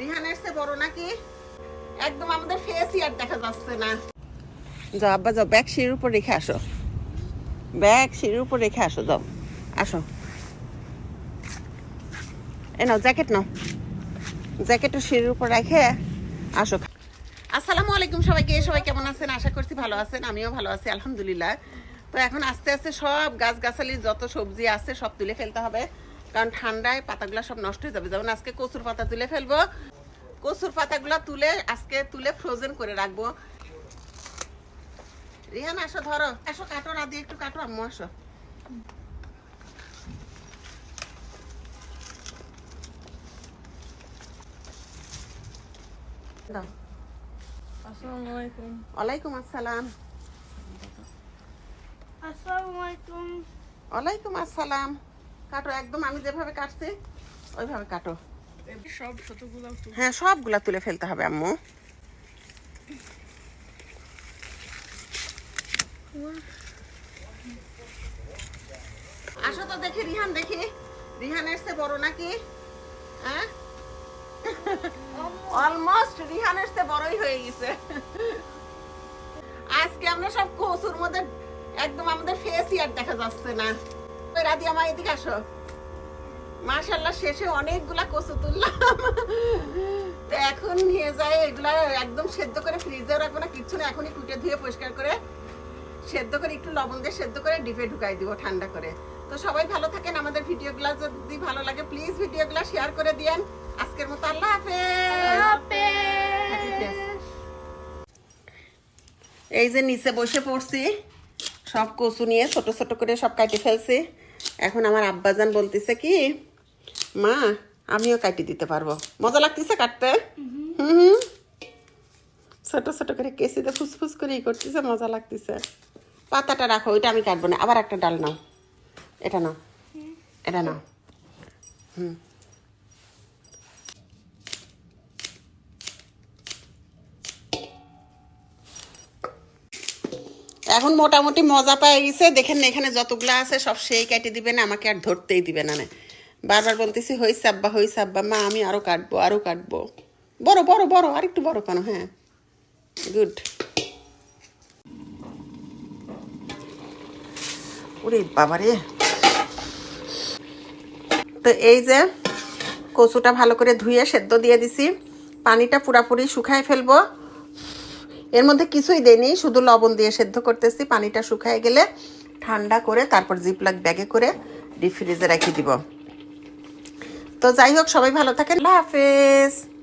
রিহানের বড় নাকি? একদম আমাদের ফেসই আর দেখা যাচ্ছে না। যাও আব্বা যাও ব্যাগ সিঁড়ির উপর রেখে আসো। ব্যাগ সিঁড়ির উপর রেখে আসো যাও। আসো। এ নাও জ্যাকেট নাও। জ্যাকেটও সিঁড়ির উপর রেখে আসো। আসসালামু আলাইকুম সবাইকে সবাই কেমন আছেন? আশা করছি ভালো আছেন আমিও ভালো আছি আলহামদুলিল্লাহ। তো এখন আস্তে আস্তে সব গাছগাছালির যত সবজি আছে সব তুলে ফেলতে হবে। কারণ ঠান্ডায় পাতাগুলো সব নষ্ট হয়ে যাবে। যেমন আজকে কচুর পাতা তুলে ফেলব। কচুর পাতাগুলো তুলে আজকে তুলে ফ্রোজেন করে রাখব। রিহান আসো ধরো। আসো কাটো না দিয়ে একটু কাটো আম্মু আসো। আসসালামু আলাইকুম ওয়ালাইকুম আসসালাম। আসসালামু আলাইকুম ওয়ালাইকুম আসসালাম। কাটো একদম আমি যেভাবে কাটছি ওইভাবে কাটো। সব ছোটগুলো হ্যাঁ সবগুলা তুলে ফেলতে হবে আম্মু। আসো তো দেখি রিহান দেখি। রিহানের চেয়ে বড় নাকি? হ্যাঁ? অলমোস্ট রিহানের চেয়ে বড়ই হয়ে গেছে। আজকে আমরা সব কচুর মধ্যে একদম আমাদের ফেসই আর দেখা যাচ্ছে না। রাধি আমার এদিকে আসো। মাশাল্লাহ শেষে অনেকগুলা কচু তুললাম। তো এখন নিয়ে যায় এগুলা একদম সেদ্ধ করে ফ্রিজে রাখব না কিচ্ছু না। এখনই কুটে ধুয়ে পরিষ্কার করে সেদ্ধ করে একটু লবণ দিয়ে সেদ্ধ করে ডিপে ঢুকাই দিব ঠান্ডা করে। তো সবাই ভালো থাকেন আমাদের ভিডিওগুলো যদি ভালো লাগে প্লিজ ভিডিওগুলো শেয়ার করে দিয়েন। আজকের মতো আল্লাহ হাফেজ। এই যে নিচে বসে পড়ছি। সব কচু নিয়ে ছোট ছোট করে সব কাটি ফেলছি। এখন আমার আব্বাজান বলতেছে কি, মা, আমিও কাটি দিতে পারব। মজা লাগতেছে কাটতে? হুম হুম। ছোট ছোট করে কেসিতে ফুসফুস করে ই করতেছে, মজা লাগতেছে। পাতাটা রাখো, ওইটা আমি কাটবো না। আবার একটা ডাল নাও। এটা নাও। এটা নাও। হুম। এখন মোটামুটি মজা পেয়ে গেছে। দেখেন এখানে যতগুলো আছে, সব সেই কেটে দিবে না, আমাকে আর ধরতেই দিবে না বারবার বলতেছি হইছে আব্বা হইছে আব্বা মা, আমি আরও কাটবো আরও কাটবো। বড় বড় বড় আর একটু বড় কেন? হ্যাঁ। গুড ওরে বাবারে। তো এই যে কচুটা ভালো করে ধুয়ে সেদ্ধ দিয়ে দিছি। পানিটা পুরাপুরি শুকায় ফেলব। এর মধ্যে কিছুই দেয়নি শুধু লবণ দিয়ে সেদ্ধ করতেছি, পানিটা শুকায় গেলে ঠান্ডা করে তারপর জিপলাক ব্যাগে করে ডিপ ফ্রিজে রেখে দিব। তো যাই হোক, সবাই ভালো থাকেন। আল্লাহ হাফেজ।